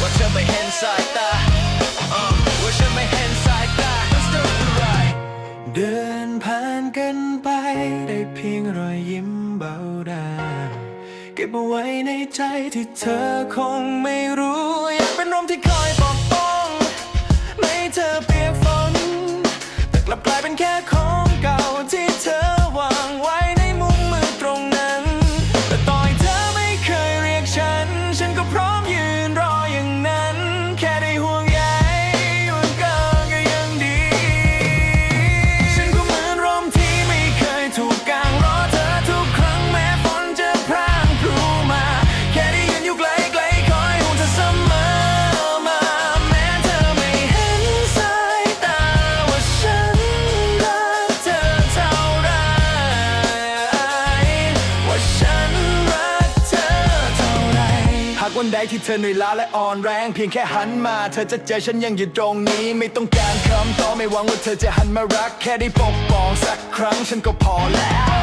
ว่าเธอไม่เห็นสายตาว่าฉันไม่เห็นสายตา Let's do it right เดินผ่านกันไป ได้เพียงรอยยิ้มเบาดาเก็บเอาไว้ในใจที่เธอคงไม่รู้ อยากเป็นลมที่คอยปกป้อง ไม่ให้เธอเปียกฝนแต่กลับกลายเป็นแค่ของากวันใดที่เธอเหนื่อยล้าและอ่อนแรง เพียงแค่หันมา เธอจะเจอฉันยังอยู่ตรงนี้ ไม่ต้องการคำตอบไม่หวังว่าเธอจะหันมารัก แค่ได้ปกป้องสักครั้งฉันก็พอแล้ว